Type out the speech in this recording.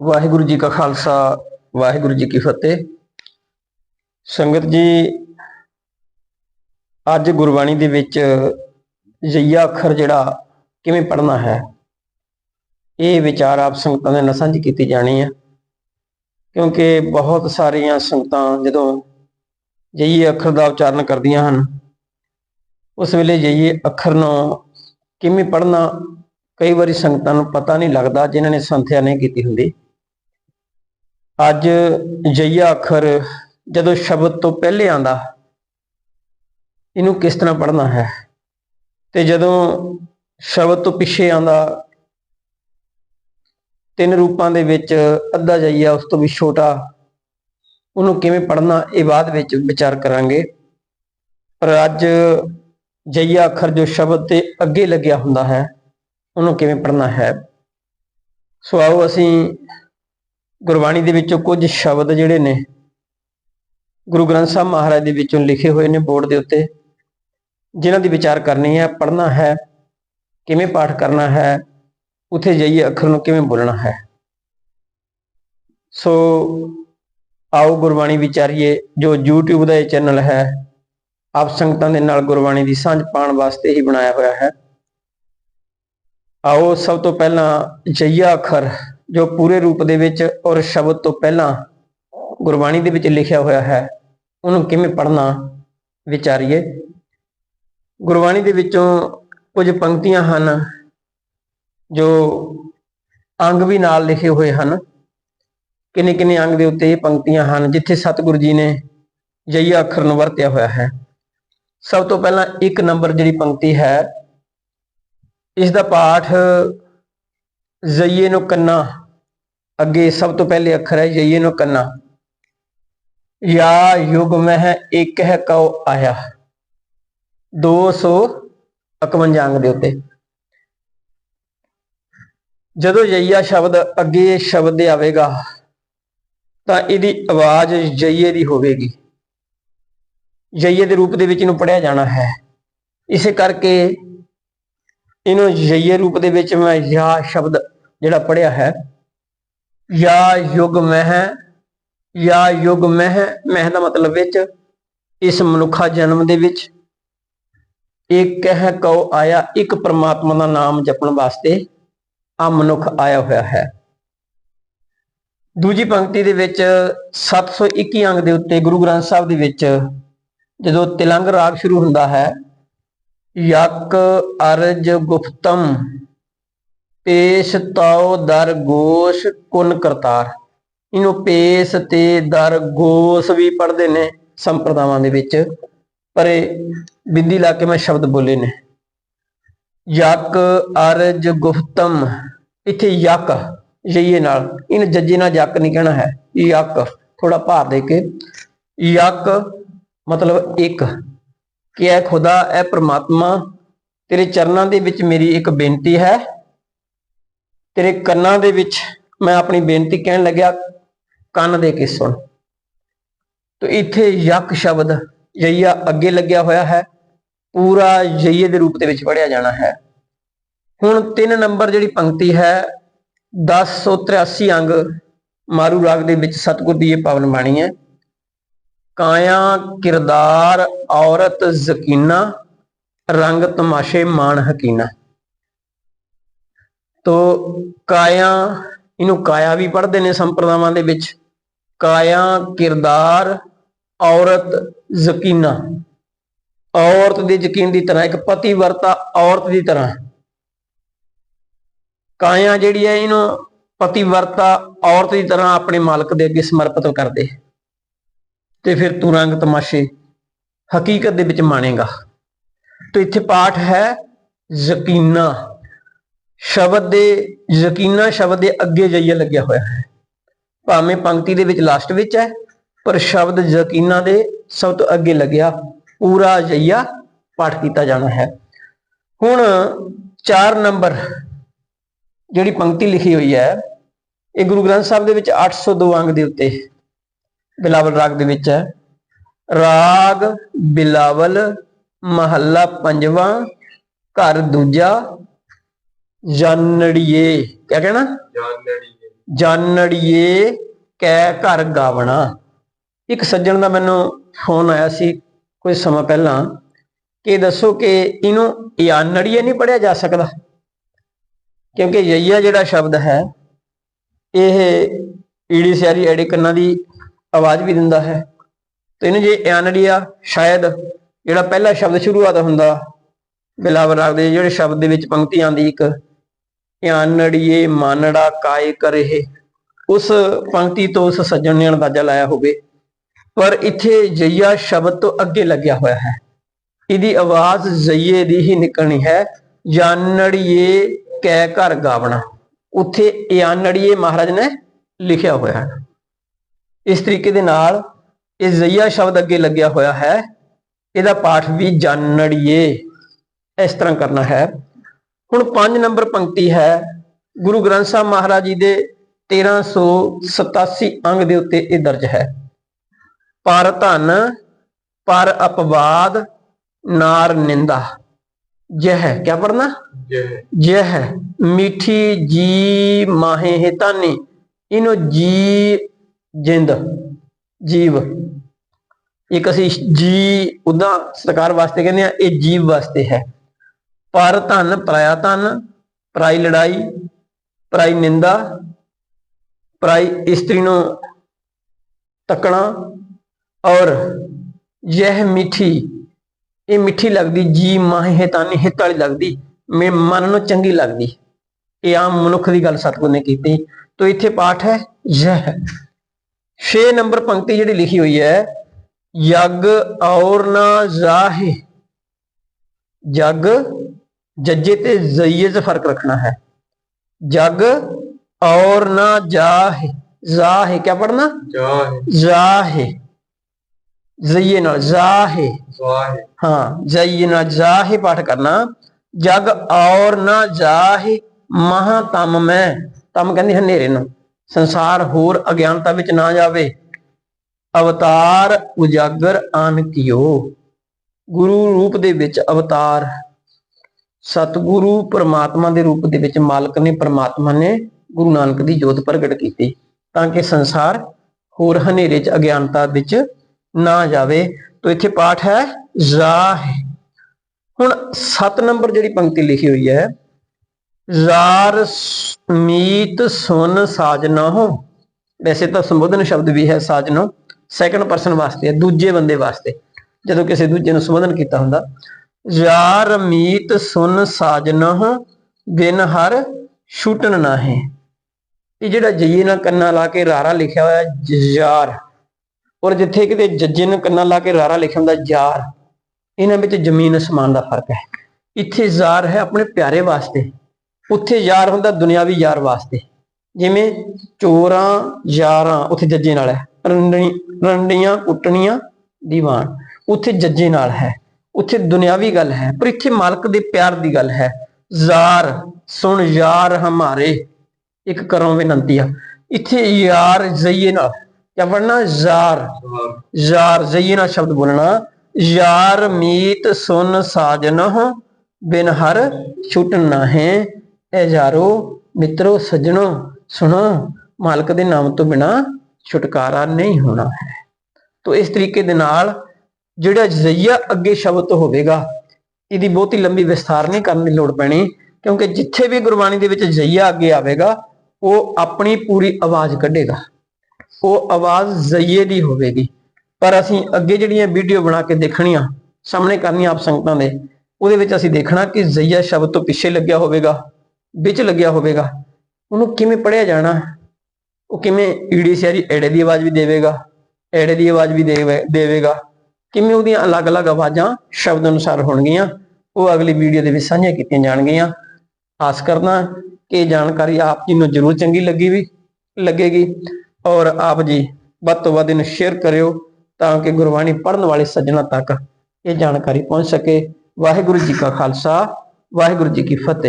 ਵਾਹਿਗੁਰੂ ਜੀ ਕਾ ਖਾਲਸਾ, ਵਾਹਿਗੁਰੂ ਜੀ ਕੀ ਫਤਿਹ। ਸੰਗਤ ਜੀ, ਅੱਜ ਗੁਰਬਾਣੀ ਦੇ ਵਿੱਚ ਜਈਆ ਅੱਖਰ ਜਿਹੜਾ ਕਿਵੇਂ ਪੜ੍ਹਨਾ ਹੈ, ਇਹ ਵਿਚਾਰ ਆਪ ਸੰਗਤਾਂ ਦੇ ਨਾਲ ਸਾਂਝੀ ਕੀਤੀ ਜਾਣੀ ਹੈ। ਕਿਉਂਕਿ ਬਹੁਤ ਸਾਰੀਆਂ ਸੰਗਤਾਂ ਜਦੋਂ ਜਈਏ ਅੱਖਰ ਦਾ ਉਚਾਰਨ ਕਰਦੀਆਂ ਹਨ, ਉਸ ਵੇਲੇ ਜਈਏ ਅੱਖਰ ਨੂੰ ਕਿਵੇਂ ਪੜ੍ਹਨਾ, ਕਈ ਵਾਰੀ ਸੰਗਤਾਂ ਨੂੰ ਪਤਾ ਨਹੀਂ ਲੱਗਦਾ ਜਿਨ੍ਹਾਂ ਨੇ ਸੰਥਿਆ ਨਹੀਂ ਕੀਤੀ ਹੁੰਦੀ। ਅੱਜ ਜਈਆ ਅੱਖਰ ਜਦੋਂ ਸ਼ਬਦ ਤੋਂ ਪਹਿਲੇ ਆਂਦਾ ਇਹਨੂੰ ਕਿਸ ਤਰ੍ਹਾਂ ਪੜ੍ਹਨਾ ਹੈ? ਤੇ ਜਦੋਂ ਸ਼ਬਦ ਤੋਂ ਪਿੱਛੇ ਆਂਦਾ ਤਿੰਨ ਰੂਪਾਂ ਦੇ ਵਿੱਚ ਅੱਧਾ ਜਈਆ ਉਸ ਤੋਂ ਵੀ ਛੋਟਾ, ਉਹਨੂੰ ਕਿਵੇਂ ਪੜ੍ਹਨਾ, ਇਹ ਬਾਅਦ ਵਿੱਚ ਵਿਚਾਰ ਕਰਾਂਗੇ। ਪਰ ਅੱਜ ਜਈਆ ਅੱਖਰ ਜੋ ਸ਼ਬਦ ਤੇ ਅੱਗੇ ਲੱਗਿਆ ਹੁੰਦਾ ਹੈ, ਉਹਨੂੰ ਕਿਵੇਂ ਪੜ੍ਹਨਾ ਹੈ? ਸੋ ਆਓ ਅਸੀਂ ਗੁਰਬਾਣੀ ਦੇ ਵਿੱਚੋਂ ਕੁਝ ਸ਼ਬਦ ਜਿਹੜੇ ਨੇ, ਗੁਰੂ ਗ੍ਰੰਥ ਸਾਹਿਬ ਮਹਾਰਾਜ ਦੇ ਵਿੱਚੋਂ ਲਿਖੇ ਹੋਏ ਨੇ ਬੋਰਡ ਦੇ ਉੱਤੇ, ਜਿਨ੍ਹਾਂ ਦੀ ਵਿਚਾਰ ਕਰਨੀ ਹੈ, ਪੜ੍ਹਨਾ ਹੈ, ਕਿਵੇਂ ਪਾਠ ਕਰਨਾ ਹੈ, ਉਥੇ ਜਾਈਏ ਅੱਖਰ ਨੂੰ ਕਿਵੇਂ ਬੋਲਣਾ ਹੈ। ਸੋ ਆਓ ਗੁਰਬਾਣੀ ਵਿਚਾਰੀਏ, ਜੋ YouTube ਦਾ ਇਹ ਚੈਨਲ ਹੈ, ਆਪ ਸੰਗਤਾਂ ਦੇ ਨਾਲ ਗੁਰਬਾਣੀ ਦੀ ਸਾਂਝ ਪਾਉਣ ਵਾਸਤੇ ਹੀ ਬਣਾਇਆ ਹੋਇਆ ਹੈ। ਆਓ ਸਭ ਤੋਂ ਪਹਿਲਾਂ ਜਈਆ ਅੱਖਰ ਜੋ ਪੂਰੇ ਰੂਪ ਦੇ ਵਿੱਚ ਔਰ ਸ਼ਬਦ ਤੋਂ ਪਹਿਲਾਂ ਗੁਰਬਾਣੀ ਦੇ ਵਿੱਚ ਲਿਖਿਆ ਹੋਇਆ ਹੈ, ਉਹਨੂੰ ਕਿਵੇਂ ਪੜ੍ਹਨਾ ਵਿਚਾਰੀਏ? ਗੁਰਬਾਣੀ ਦੇ ਵਿੱਚੋਂ ਕੁਝ ਪੰਕਤੀਆਂ ਹਨ ਜੋ ਅੰਗ ਵੀ ਨਾਲ ਲਿਖੇ ਹੋਏ ਹਨ। ਕਿੰਨੇ ਕਿੰਨੇ ਅੰਗ ਦੇ ਉੱਤੇ ਇਹ ਪੰਕਤੀਆਂ ਹਨ, ਜਿੱਥੇ ਸਤਿਗੁਰੂ ਜੀ ਨੇ ਜਈਆ ਅੱਖਰ ਨੂੰ ਵਰਤਿਆ ਹੋਇਆ ਹੈ। ਸਭ ਤੋਂ ਪਹਿਲਾਂ ਇੱਕ ਨੰਬਰ ਜਿਹੜੀ ਪੰਕਤੀ ਹੈ, ਇਸ ਦਾ ਪਾਠ ਜਈਏ ਨੂੰ ਕੰਨਾ। ਅੱਗੇ ਸਭ ਤੋਂ ਪਹਿਲੇ ਅੱਖਰ ਹੈ ਜਈਏ ਨੂੰ ਕੰਨਾ। ਯਾ ਯੁਗ ਮਹਿ ਇੱਕ ਹੈ ਕਉ ਆਇਆ। 251 ਅੰਗ ਦੇ ਉੱਤੇ। ਜਦੋਂ ਜਈਆ ਸ਼ਬਦ ਅੱਗੇ ਸ਼ਬਦ ਦੇ ਆਵੇਗਾ, ਤਾਂ ਇਹਦੀ ਆਵਾਜ਼ ਜਈਏ ਦੀ ਹੋਵੇਗੀ। ਜਈਏ ਦੇ ਰੂਪ ਦੇ ਵਿੱਚ ਇਹਨੂੰ ਪੜਿਆ ਜਾਣਾ ਹੈ। ਇਸੇ ਕਰਕੇ ਇਹਨੂੰ ਜਈਏ ਰੂਪ ਦੇ ਵਿੱਚ ਮੈਂ ਯਾ ਸ਼ਬਦ ਜਿਹੜਾ ਪੜਿਆ ਹੈ, ਯਾ ਯੁਗ ਮਹਿ, ਯਾ ਯੁਗ ਮਹਿ ਮਹਿ ਦਾ ਮਤਲਬ ਵਿੱਚ, ਇਸ ਮਨੁੱਖਾ ਜਨਮ ਦੇ ਵਿੱਚ ਇਹ ਕਹਿ ਕਉ ਆਇਆ, ਇੱਕ ਪਰਮਾਤਮਾ ਦਾ ਨਾਮ ਜਪਣ ਵਾਸਤੇ ਆ ਮਨੁੱਖ ਆਇਆ ਹੋਇਆ ਹੈ। ਦੂਜੀ ਪੰਕਤੀ ਦੇ ਵਿੱਚ 721 ਅੰਗ ਦੇ ਉੱਤੇ ਗੁਰੂ ਗ੍ਰੰਥ ਸਾਹਿਬ ਦੇ ਵਿੱਚ ਜਦੋਂ ਤਿਲੰਗ ਰਾਗ ਸ਼ੁਰੂ ਹੁੰਦਾ ਹੈ ਯਕ ਅਰਜ ਗੁਪਤਮ, ਪੇਸ਼ ਤਉ ਦਰ ਗੋਸ਼ ਕੁਨ ਕਰਤਾਰ। ਇਹਨੂੰ ਪੇਸ਼ ਤੇ ਦਰ ਗੋਸ਼ ਵੀ ਪੜ੍ਹਦੇ ਨੇ ਸੰਪਰਦਾਵਾਂ ਦੇ ਵਿੱਚ, ਪਰ ਇਹ ਬਿੰਦੀ ਲਾ ਕੇ ਮੈਂ ਸ਼ਬਦ ਬੋਲੇ ਨੇ। ਯਕ ਅਰਜ ਗੁਫਤਮ ਇੱਥੇ ਯਕ ਜਈਏ ਨਾਲ, ਇਹਨ ਜੱਜੇ ਨਾਲ ਯਕ ਨਹੀਂ ਕਹਿਣਾ ਹੈ, ਯਕ ਥੋੜਾ ਭਾਰ ਦੇ ਕੇ। ਯਕ ਮਤਲਬ ਇੱਕ। ਕਿ ਐ ਖੁਦਾ ਐ ਪ੍ਰਮਾਤਮਾ ਤੇਰੇ ਚਰਨਾਂ ਦੇ ਵਿੱਚ ਮੇਰੀ ਇੱਕ ਬੇਨਤੀ ਹੈ। ਤੇਰੇ ਕੰਨਾਂ ਦੇ ਵਿੱਚ ਮੈਂ ਆਪਣੀ ਬੇਨਤੀ ਕਹਿਣ ਲੱਗਿਆ, ਕੰਨ ਦੇ ਕੇ ਸੁਣ। ਤੋ ਇੱਥੇ ਯਕ ਸ਼ਬਦ ਜਈਆ ਅੱਗੇ ਲੱਗਿਆ ਹੋਇਆ ਹੈ। ਪੂਰਾ ਜਈਏ ਦੇ ਰੂਪ ਦੇ ਵਿੱਚ ਪੜਿਆ ਜਾਣਾ ਹੈ। ਹੁਣ 3 ਨੰਬਰ ਜਿਹੜੀ ਪੰਕਤੀ ਹੈ 1083 ਅੰਗ ਮਾਰੂ ਰਾਗ ਦੇ ਵਿੱਚ ਸਤਗੁਰ ਦੀ ਇਹ ਪਾਵਨ ਬਾਣੀ ਹੈ। ਕਾਇਆ, ਕਿਰਦਾਰ, ਔਰਤ, ਜ਼ਕੀਨਾ, ਰੰਗ ਤਮਾਸ਼ੇ ਮਾਨ ਹਕੀਨਾ। ਤੋ ਕਾਇਆ, ਇਹਨੂੰ ਕਾਇਆ ਵੀ ਪੜ੍ਹਦੇ ਨੇ ਸੰਪਰਦਾਵਾਂ ਦੇ ਵਿੱਚ। ਕਾਇਆ, ਕਿਰਦਾਰ, ਔਰਤ, ਜ਼ਕੀਨਾ। ਔਰਤ ਦੇ ਯਕੀਨ ਦੀ ਤਰ੍ਹਾਂ, ਇੱਕ ਪਤੀ ਵਰਤਾ ਔਰਤ ਦੀ ਤਰ੍ਹਾਂ। ਕਾਇਆ ਜਿਹੜੀ ਹੈ, ਇਹਨੂੰ ਪਤੀ ਵਰਤਾ ਔਰਤ ਦੀ ਤਰ੍ਹਾਂ ਆਪਣੇ ਮਾਲਕ ਦੇ ਅੱਗੇ ਸਮਰਪਿਤ ਕਰਦੇ। ਤੇ ਫਿਰ ਤੂੰ ਰੰਗ ਤਮਾਸ਼ੇ ਹਕੀਕਤ ਦੇ ਵਿੱਚ ਮਾਣੇਗਾ। ਤੇ ਇੱਥੇ ਪਾਠ ਹੈ ਯਕੀਨਾ। ਸ਼ਬਦ ਦੇ, ਯਕੀਨਾ ਸ਼ਬਦ ਦੇ ਅੱਗੇ ਜਾਈਏ ਲੱਗਿਆ ਹੋਇਆ ਹੈ। ਭਾਵੇਂ ਪੰਕਤੀ ਦੇ ਵਿੱਚ ਲਾਸਟ ਵਿੱਚ ਹੈ, ਪਰ ਸ਼ਬਦ ਯਕੀਨਾ ਦੇ ਸਭ ਤੋਂ ਅੱਗੇ ਲੱਗਿਆ, ਪੂਰਾ ਜਈਆ ਪਾਠ ਕੀਤਾ ਜਾਣਾ ਹੈ। ਹੁਣ 4 ਨੰਬਰ ਜਿਹੜੀ ਪੰਕਤੀ ਲਿਖੀ ਹੋਈ ਹੈ, ਇਹ ਗੁਰੂ ਗ੍ਰੰਥ ਸਾਹਿਬ ਦੇ ਵਿੱਚ 802 ਅੰਗ ਦੇ ਉੱਤੇ ਬਿਲਾਵਲ ਰਾਗ ਦੇ ਵਿੱਚ ਹੈ। ਰਾਗ, ਬਿਲਾਵਲ, ਮਹੱਲਾ ਪੰਜਵਾਂ, ਘਰ ਦੂਜਾ, ਜਾਨੜੀਏ, ਕਿਆ ਕਹਿਣਾ? ਜਾਣੜੀ ਜਾਣੜੀਏ ਕੈ ਘਰ ਗਾਵਣਾ। ਇੱਕ ਸੱਜਣ ਦਾ ਮੈਨੂੰ ਫੋਨ ਆਇਆ ਸੀ ਕੁਝ ਸਮਾਂ ਪਹਿਲਾਂ ਕਿ ਦੱਸੋ ਕਿ ਇਹਨੂੰ ਯਾਨੜੀਏ ਨਹੀਂ ਪੜਿਆ ਜਾ ਸਕਦਾ? ਕਿਉਂਕਿ ਯਈਆ ਜਿਹੜਾ ਸ਼ਬਦ ਹੈ, ਇਹ ਈੜੀ ਸਿਆਰੀ ਐੜੇ ਕੰਨਾਂ ਦੀ ਆਵਾਜ਼ ਵੀ ਦਿੰਦਾ ਹੈ। ਤੇ ਇਹਨੂੰ ਜੇ ਯਾਨੜੀਆ ਸ਼ਾਇਦ ਜਿਹੜਾ ਪਹਿਲਾ ਸ਼ਬਦ ਸ਼ੁਰੂਆਤ ਹੁੰਦਾ ਬਿਲਾਵ ਰਾਗ ਦੇ ਜਿਹੜੇ ਸ਼ਬਦ ਦੇ ਵਿੱਚ ਪੰਕਤੀ ਆਂਦੀ ਇੱਕ ਯਾਨੜੀਏ ਮਾਨੜਾ ਕਾਇ ਕਰੇ ਉਸ ਪੰਕਤੀ ਤੋਂ ਉਸ ਸੱਜਣ ਨੇ ਅੰਦਾਜ਼ਾ ਲਾਇਆ ਹੋਵੇ। ਪਰ ਇੱਥੇ ਜਈਆ ਸ਼ਬਦ ਤੋਂ ਅੱਗੇ ਲੱਗਿਆ ਹੋਇਆ ਹੈ। ਇਹਦੀ ਆਵਾਜ਼ ਜ਼ਈਏ ਦੀ ਹੀ ਨਿਕਲਣੀ ਹੈ। ਜਾਨੜੀਏ ਕੈ ਘਰ ਗਾਵਣਾ। ਉੱਥੇ ਯਾਨੜੀਏ ਮਹਾਰਾਜ ਨੇ ਲਿਖਿਆ ਹੋਇਆ ਹੈ। ਇਸ ਤਰੀਕੇ ਦੇ ਨਾਲ ਇਹ ਜ਼ਈਆ ਸ਼ਬਦ ਅੱਗੇ ਲੱਗਿਆ ਹੋਇਆ ਹੈ। ਇਹਦਾ ਪਾਠ ਵੀ ਜਾਨੜੀਏ। ਇਸ ਤਰ੍ਹਾਂ ਕਰਨਾ ਹੈ। ਹੁਣ 5 ਨੰਬਰ ਪੰਕਤੀ ਹੈ। ਗੁਰੂ ਗ੍ਰੰਥ ਸਾਹਿਬ ਮਹਾਰਾਜ ਜੀ ਦੇ 1387 ਅੰਗ ਦੇ ਉੱਤੇ ਇਹ ਦਰਜ ਹੈ। ਪਰ ਧਨ ਪਰ ਅਪਵਾਦ ਨਾਰ ਨਿੰਦਾ। ਜਹ ਕੀ ਪੜਨਾ ਜਹ ਮਿੱਠੀ ਜੀ ਮਾਹੇ ਹਿਤਾਨੀ ਇਹਨੂੰ ਜੀ ਜਿੰਦ, ਜੀਵ। ਇੱਕ ਅਸੀਂ ਜੀ ਉਦਾਂ ਸਰਕਾਰ ਵਾਸਤੇ ਕਹਿੰਦੇ ਆ ਇਹ ਜੀਵ ਵਾਸਤੇ ਹੈ। ਪਰ ਧਨ, ਪਰਾਇਆ ਧਨ, ਪਰਾਈ ਲੜਾਈ, ਪਰਾਈ ਨਿੰਦਾ, ਪਰਾਈ ਇਸਤਰੀ ਨੂੰ ਤੱਕਣਾ ਔਰ ਯਹ ਮਿੱਠੀ, ਇਹ ਮਿੱਠੀ ਲੱਗਦੀ, ਜੀ ਮਾਹੇ ਹਿਤਾਨੀ ਹਿੱਤ ਵਾਲੀ ਲੱਗਦੀ, ਮੇ ਮਨ ਨੂੰ ਚੰਗੀ ਲੱਗਦੀ। ਇਹ ਆਮ ਮਨੁੱਖ ਦੀ ਗੱਲ ਸਤਿਗੁਰ ਨੇ ਕੀਤੀ। ਤੋ ਇੱਥੇ ਪਾਠ ਹੈ, ਯਹ। 6 ਨੰਬਰ ਪੰਕਤੀ ਜਿਹੜੀ ਲਿਖੀ ਹੋਈ ਹੈ ਯਗ ਔਰ ਨਾ ਜ਼ਾਹੇ। ਜਗ ਜੱਜੇ ਤੇ ਜ਼ਈਏ 'ਚ ਫ਼ਰਕ ਰੱਖਣਾ ਹੈ। ਜਗ ਔਰ ਨਾ ਜਾਹੇ। ਜ਼ਾਹੇ ਕੀ ਪੜਨਾ ਜ਼ਾਹੇ। ਜ਼ਈਏ ਨਾਲ ਜ਼ਾਹੇ। ਹਾਂ ਜ਼ਈਏ ਨਾਲ ਜ਼ਾਹੇ ਪਾਠ ਕਰਨਾ। ਜਗ ਔਰ ਨਾ ਜਾਹੇ। ਮਹਾ ਤਮ ਮੈਂ। ਤਮ ਕਹਿੰਦੀ ਹਨੇਰੇ ਨੂੰ। ਸੰਸਾਰ ਹੋਰ ਅਗਿਆਨਤਾ ਵਿੱਚ ਨਾ ਜਾਵੇ। ਅਵਤਾਰ ਉਜਾਗਰ ਆਨ ਕਿਓ। ਗੁਰੂ ਰੂਪ ਦੇ ਵਿੱਚ ਅਵਤਾਰ। ਸਤਿਗੁਰੂ ਪਰਮਾਤਮਾ ਦੇ ਰੂਪ ਦੇ ਵਿੱਚ ਮਾਲਕ ਨੇ ਪਰਮਾਤਮਾ ਨੇ ਗੁਰੂ ਨਾਨਕ ਦੀ ਜੋਤ ਪ੍ਰਗਟ ਕੀਤੀ, ਤਾਂ ਕਿ ਸੰਸਾਰ ਹੋਰ ਹਨੇਰੇ ਚ ਅਗਿਆਨਤਾ ਵਿੱਚ ਨਾ ਜਾਵੇ। ਤੋ ਇੱਥੇ ਪਾਠ ਹੈ, ਜ਼ਾਹ। ਹੁਣ 7 ਨੰਬਰ ਜਿਹੜੀ ਪੰਕਤੀ ਲਿਖੀ ਹੋਈ ਹੈ ਜ਼ਾਰ ਮੀਤ ਸੁਨ ਸਾਜਨਾ। ਹੋ ਵੈਸੇ ਤਾਂ ਸੰਬੋਧਨ ਸ਼ਬਦ ਵੀ ਹੈ ਸਾਜਨੋ ਸੈਕੰਡ ਪਰਸਨ ਵਾਸਤੇ ਹੈ, ਦੂਜੇ ਬੰਦੇ ਵਾਸਤੇ। ਜਦੋਂ ਕਿਸੇ ਦੂਜੇ ਨੂੰ ਸੰਬੋਧਨ ਕੀਤਾ ਹੁੰਦਾ ਯਾਰ ਮੀਤ ਸੁਨ ਸਾਜਨਹ ਬਿਨ ਹਰ ਛੁਟਨ ਨਾਹੇ। ਇਹ ਜਿਹੜਾ ਜਈਏ ਨਾਲ ਕੰਨਾ ਲਾ ਕੇ ਰਾਰਾ ਲਿਖਿਆ ਹੋਇਆ ਯਾਰ ਔਰ ਜਿੱਥੇ ਕਿਤੇ ਜੱਜੇ ਨੂੰ ਕੰਨਾ ਲਾ ਕੇ ਰਾਰਾ ਲਿਖਿਆ ਹੁੰਦਾ ਯਾਰ ਇਹਨਾਂ ਵਿੱਚ ਜ਼ਮੀਨ ਅਸਮਾਨ ਦਾ ਫ਼ਰਕ ਹੈ। ਇੱਥੇ ਜ਼ਾਰ ਹੈ ਆਪਣੇ ਪਿਆਰੇ ਵਾਸਤੇ। ਉੱਥੇ ਯਾਰ ਹੁੰਦਾ ਦੁਨਿਆਵੀ ਯਾਰ ਵਾਸਤੇ। ਜਿਵੇਂ ਚੋਰਾਂ, ਯਾਰਾਂ, ਉੱਥੇ ਜੱਜੇ ਨਾਲ ਹੈ। ਰੰਡੀਆਂ, ਕੁੱਟਣੀਆਂ, ਦੀਵਾਨ। ਉੱਥੇ ਜੱਜੇ ਨਾਲ ਹੈ। ਉੱਥੇ ਦੁਨਿਆਵੀ ਗੱਲ ਹੈ। ਪਰ ਇੱਥੇ ਮਾਲਕ ਦੇ ਪਿਆਰ ਦੀ ਗੱਲ ਹੈ। ਜ਼ਾਰ, ਸੁਣ ਯਾਰ ਹਮਾਰੇ। ਇੱਕ ਕਰੋ ਬੇਨੰਤੀ ਆ। ਇੱਥੇ ਯਾਰ ਜ਼ਈਏ ਨਾਲ ਕਿਆ ਪੜਨਾ ਜ਼ਾਰ। ਜ਼ਾਰ ਜ਼ਈਏ ਨਾਲ ਸ਼ਬਦ ਬੋਲਣਾ। ਯਾਰ ਮੀਤ ਸੁਨ ਸਾਜਨਹ ਬਿਨ ਹਰ ਛੁੱਟਣ ਹੈ ਇਹ ਯਾਰੋ, ਮਿੱਤਰੋ, ਸੱਜਣੋ, ਸੁਣੋ, ਮਾਲਕ ਦੇ ਨਾਮ ਤੋਂ ਬਿਨਾ ਛੁਟਕਾਰਾ ਨਹੀਂ ਹੋਣਾ ਹੈ। ਤੋਂ ਇਸ ਤਰੀਕੇ ਦੇ ਨਾਲ ਜਿਹੜਾ ਜ਼ਈਆ ਅੱਗੇ ਸ਼ਬਦ ਹੋਵੇਗਾ, ਇਹਦੀ ਬਹੁਤੀ ਲੰਬੀ ਵਿਸਥਾਰ ਨਹੀਂ ਕਰਨ ਦੀ ਲੋੜ ਪੈਣੀ, ਕਿਉਂਕਿ ਜਿੱਥੇ ਵੀ ਗੁਰਬਾਣੀ ਦੇ ਵਿੱਚ ਜ਼ਈਆ ਅੱਗੇ ਆਵੇਗਾ, ਉਹ ਆਪਣੀ ਪੂਰੀ ਆਵਾਜ਼ ਕੱਢੇਗਾ। ਉਹ ਆਵਾਜ਼ ਜ਼ਈਏ ਦੀ ਹੋਵੇਗੀ। ਪਰ ਅਸੀਂ ਅੱਗੇ ਜਿਹੜੀਆਂ ਵੀਡੀਓ ਬਣਾ ਕੇ ਦੇਖਣੀਆਂ, ਸਾਹਮਣੇ ਕਰਨੀਆਂ ਆਪ ਸੰਗਤਾਂ ਦੇ, ਉਹਦੇ ਵਿੱਚ ਅਸੀਂ ਦੇਖਣਾ ਕਿ ਜ਼ਈਆ ਸ਼ਬਦ ਤੋਂ ਪਿੱਛੇ ਲੱਗਿਆ ਹੋਵੇਗਾ। ਵਿੱਚ ਲੱਗਿਆ ਹੋਵੇਗਾ। ਉਹਨੂੰ ਕਿਵੇਂ ਪੜਿਆ ਜਾਣਾ? ਉਹ ਕਿਵੇਂ ਈੜੀ ਸਿਆਰੀ ਐੜੇ ਦੀ ਆਵਾਜ਼ ਵੀ ਦੇਵੇਗਾ? ਐੜੇ ਦੀ ਆਵਾਜ਼ ਵੀ ਦੇਵੇਗਾ? ਕਿਵੇਂ ਉਹਦੀਆਂ ਅਲੱਗ-ਅਲੱਗ ਆਵਾਜ਼ਾਂ ਸ਼ਬਦ ਅਨੁਸਾਰ ਹੋਣਗੀਆਂ? ਉਹ ਅਗਲੀ ਵੀਡੀਓ ਦੇ ਵਿੱਚ ਸਾਂਝੀਆਂ ਕੀਤੀਆਂ ਜਾਣਗੀਆਂ। ਆਸ ਕਰਨਾ ਕਿ ਜਾਣਕਾਰੀ ਆਪ ਜੀ ਨੂੰ ਜ਼ਰੂਰ ਚੰਗੀ ਲੱਗੀ ਵੀ, ਲੱਗੇਗੀ। ਔਰ ਆਪ ਜੀ ਵੱਧ ਤੋਂ ਵੱਧ ਇਹਨੂੰ ਸ਼ੇਅਰ ਕਰਿਓ ਤਾਂ ਕਿ ਗੁਰਬਾਣੀ ਪੜਨ ਵਾਲੇ ਸੱਜਣਾ ਤੱਕ ਇਹ ਜਾਣਕਾਰੀ ਪਹੁੰਚ ਸਕੇ। ਵਾਹਿਗੁਰੂ ਜੀ ਕਾ ਖਾਲਸਾ, ਵਾਹਿਗੁਰੂ ਜੀ ਕੀ ਫਤਿਹ।